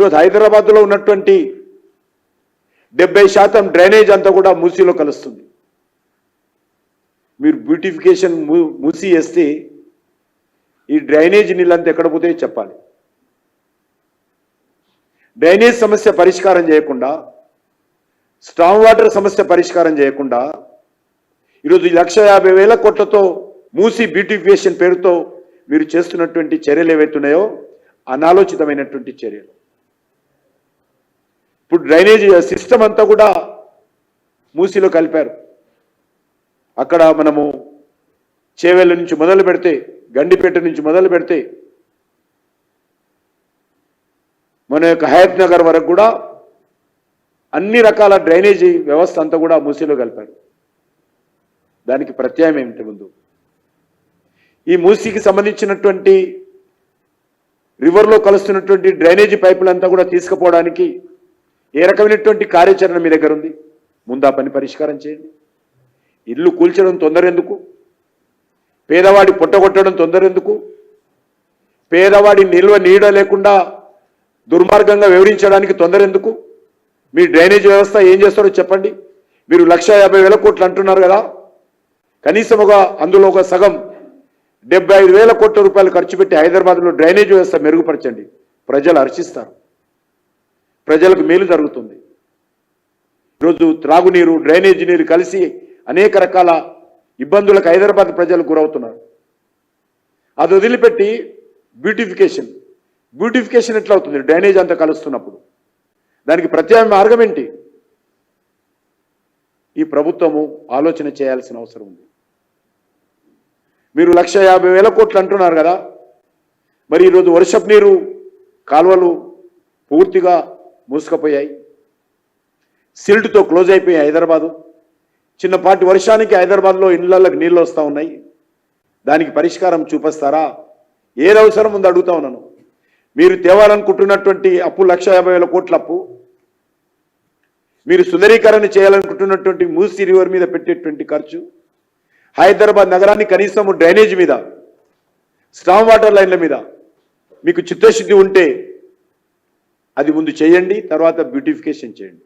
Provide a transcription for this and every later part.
ఈరోజు హైదరాబాద్లో ఉన్నటువంటి డెబ్బై శాతం డ్రైనేజ్ అంతా కూడా మూసీలో కలుస్తుంది. మీరు బ్యూటిఫికేషన్ మూసి వేస్తే ఈ డ్రైనేజ్ నీళ్ళంతా ఎక్కడ పోతే చెప్పాలి. డ్రైనేజ్ సమస్య పరిష్కారం చేయకుండా స్ట్రాంగ్ వాటర్ సమస్య పరిష్కారం చేయకుండా ఈరోజు ఈ లక్ష యాభై వేల కోట్లతో మూసి బ్యూటిఫికేషన్ పేరుతో మీరు చేస్తున్నటువంటి చర్యలు ఏవైతున్నాయో అనాలోచితమైనటువంటి చర్యలు. ఇప్పుడు డ్రైనేజ్ సిస్టమ్ అంతా కూడా మూసీలో కలిపారు. అక్కడ మనము చేవెళ్ళ నుంచి మొదలు పెడితే గండిపేట నుంచి మొదలు పెడితే మన యొక్క హయత్ నగర్ వరకు కూడా అన్ని రకాల డ్రైనేజీ వ్యవస్థ అంతా కూడా మూసీలో కలిపారు. దానికి ప్రత్యాయం ఏమిటి ముందు? ఈ మూసీకి సంబంధించినటువంటి రివర్లో కలుస్తున్నటువంటి డ్రైనేజీ పైపులంతా కూడా తీసుకుపోవడానికి ఏ రకమైనటువంటి కార్యాచరణ మీ దగ్గర ఉంది? ముందు ఆ పని పరిష్కారం చేయండి. ఇల్లు కూల్చడం తొందర ఎందుకు పేదవాడి పుట్టగొట్టడం తొందర ఎందుకు పేదవాడి నిల్వ నీడ లేకుండా దుర్మార్గంగా వివరించడానికి తొందర ఎందుకు మీ డ్రైనేజ్ వ్యవస్థ ఏం చేస్తారో చెప్పండి. మీరు లక్ష యాభై వేల కోట్లు అంటున్నారు కదా. కనీసం ఒక అందులో ఒక సగం డెబ్బై ఐదు వేల కోట్ల రూపాయలు ఖర్చు పెట్టి హైదరాబాద్లో డ్రైనేజ్ వ్యవస్థ మెరుగుపరచండి. ప్రజలు హర్షిస్తారు. ప్రజలకు మేలు జరుగుతుంది. ఈరోజు త్రాగునీరు డ్రైనేజీ నీరు కలిసి అనేక రకాల ఇబ్బందులకు హైదరాబాద్ ప్రజలు గురవుతున్నారు. అది వదిలిపెట్టి బ్యూటిఫికేషన్. బ్యూటిఫికేషన్ ఎట్లా అవుతుంది? డ్రైనేజ్ అంతా కలుస్తున్నప్పుడు. దానికి ప్రత్యామ్నాయ మార్గం ఏంటి? ఈ ప్రభుత్వము ఆలోచన చేయాల్సిన అవసరం ఉంది. మీరు లక్ష యాభై వేల కోట్లు అంటున్నారు కదా. మరి ఈరోజు వర్షపు నీరు కాలువలు పూర్తిగా మూసుకుపోయాయి. సిల్ట్తో క్లోజ్ అయిపోయాయి హైదరాబాదు. చిన్నపాటి వర్షానికి హైదరాబాద్లో ఇళ్ళకి నీళ్ళు వస్తూ ఉన్నాయి. దానికి పరిష్కారం చూపిస్తారా? ఏది అవసరం ఉందో అడుగుతా ఉన్నాను. మీరు తేవాలనుకుంటున్నటువంటి అప్పు లక్ష యాభై వేల కోట్ల అప్పు. మీరు సుందరీకరణ చేయాలనుకుంటున్నటువంటి మూసి రివర్ మీద పెట్టేటువంటి ఖర్చు. హైదరాబాద్ నగరాన్ని కనీసం డ్రైనేజ్ మీద స్టామ్ వాటర్ లైన్ల మీద మీకు చిత్తశుద్ధి ఉంటే అది ముందు చేయండి తర్వాత బ్యూటిఫికేషన్ చేయండి.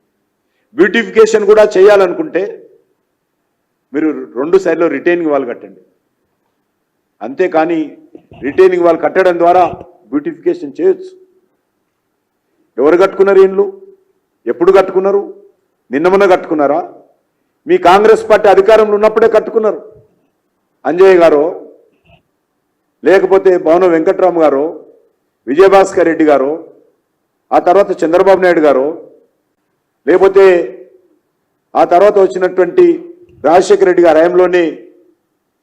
బ్యూటిఫికేషన్ కూడా చేయాలనుకుంటే మీరు రెండు సైడ్లో రిటైనింగ్ వాళ్ళు కట్టండి. అంతేకాని రిటైనింగ్ వాళ్ళు కట్టడం ద్వారా బ్యూటిఫికేషన్ చేయొచ్చు. ఎవరు కట్టుకున్నారు ఇండ్లు? ఎప్పుడు కట్టుకున్నారు? నిన్నమన్న కట్టుకున్నారా? మీ కాంగ్రెస్ పార్టీ అధికారంలో ఉన్నప్పుడే కట్టుకున్నారు. అంజయ్య గారు లేకపోతే భవన వెంకట్రామ్ గారు విజయభాస్కర్ రెడ్డి గారు ఆ తర్వాత చంద్రబాబు నాయుడు గారు లేకపోతే ఆ తర్వాత వచ్చినటువంటి రాజశేఖర రెడ్డి గారి హయాంలోనే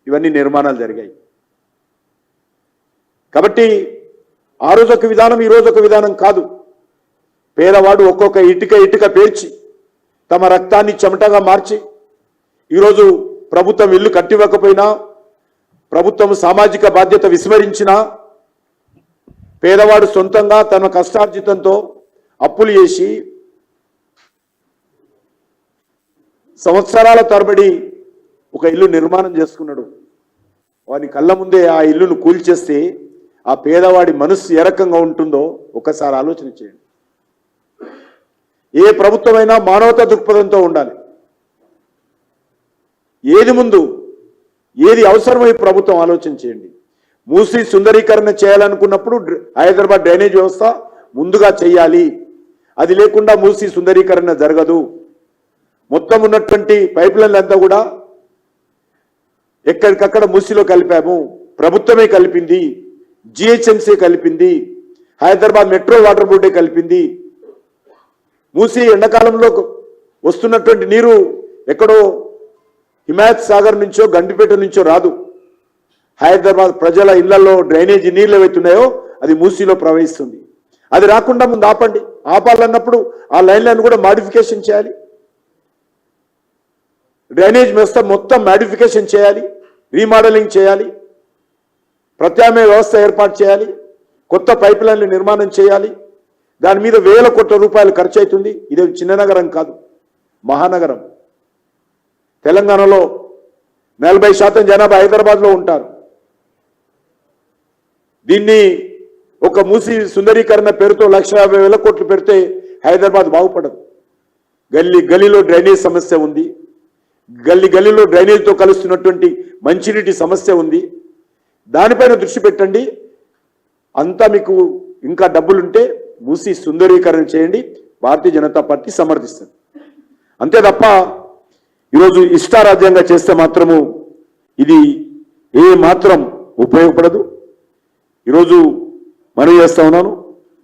ఇవన్నీ నిర్మాణాలు జరిగాయి. కాబట్టి ఆ రోజు ఒక విధానం ఈ రోజు ఒక విధానం కాదు. పేదవాడు ఒక్కొక్క ఇటుక ఇటుక పేర్చి తమ రక్తాన్ని చెమటగా మార్చి ఈరోజు ప్రభుత్వం ఇల్లు కట్టివ్వకపోయినా ప్రభుత్వం సామాజిక బాధ్యత విస్మరించినా పేదవాడు సొంతంగా తన కష్టార్జితంతో అప్పులు చేసి సంవత్సరాల తరబడి ఒక ఇల్లు నిర్మాణం చేసుకున్నాడు. వాని కళ్ళ ముందే ఆ ఇల్లును కూల్చేస్తే ఆ పేదవాడి మనస్సు ఏ రకంగా ఉంటుందో ఒకసారి ఆలోచన చేయండి. ఏ ప్రభుత్వమైనా మానవతా దృక్పథంతో ఉండాలి. ఏది ముందు ఏది అవసరమై ప్రభుత్వం ఆలోచన చేయండి. మూసి సుందరీకరణ చేయాలనుకున్నప్పుడు హైదరాబాద్ డ్రైనేజ్ వ్యవస్థ ముందుగా చేయాలి. అది లేకుండా మూసి సుందరీకరణ జరగదు. మొత్తం ఉన్నటువంటి పైప్ లైన్లంతా కూడా ఎక్కడికక్కడ మూసిలో కలిపాము. ప్రభుత్వమే కలిపింది. జిహెచ్ఎంసీ కలిపింది. హైదరాబాద్ మెట్రో వాటర్ బోర్డే కలిపింది. మూసి ఎండాకాలంలో వస్తున్నటువంటి నీరు ఎక్కడో హిమాయత్ సాగర్ నుంచో గండిపేట నుంచో రాదు. హైదరాబాద్ ప్రజల ఇళ్ళలో డ్రైనేజీ నీళ్ళు ఏవైతున్నాయో అది మూసీలో ప్రవహిస్తుంది. అది రాకుండా ముందు ఆపండి. ఆపాలన్నప్పుడు ఆ లైన్లను కూడా మాడిఫికేషన్ చేయాలి. డ్రైనేజ్ వ్యవస్థ మొత్తం మాడిఫికేషన్ చేయాలి. రీమోడలింగ్ చేయాలి. ప్రత్యామ్నాయ వ్యవస్థ ఏర్పాటు చేయాలి. కొత్త పైప్ లైన్లు నిర్మాణం చేయాలి. దాని మీద వేల కోట్ల రూపాయలు ఖర్చు అవుతుంది ఇది చిన్న నగరం కాదు మహానగరం. తెలంగాణలో నలభై శాతం జనాభా హైదరాబాద్లో ఉంటారు. దీన్ని ఒక మూసి సుందరీకరణ పేరుతో లక్ష యాభై వేల కోట్లు పెడితే హైదరాబాద్ బాగుపడదు. గల్లీ గల్లీలో డ్రైనేజ్ సమస్య ఉంది. గల్లీ గల్లీలో డ్రైనేజ్తో కలుస్తున్నటువంటి మంచినీటి సమస్య ఉంది. దానిపైన దృష్టి పెట్టండి. అంతా మీకు ఇంకా డబ్బులుంటే మూసి సుందరీకరణ చేయండి. భారతీయ జనతా పార్టీ సమర్థిస్తుంది. అంతే తప్ప ఈరోజు ఇష్టారాజ్యంగా చేస్తే మాత్రము ఇది ఏ మాత్రం ఉపయోగపడదు. ఈరోజు మనవి చేస్తా ఉన్నాను.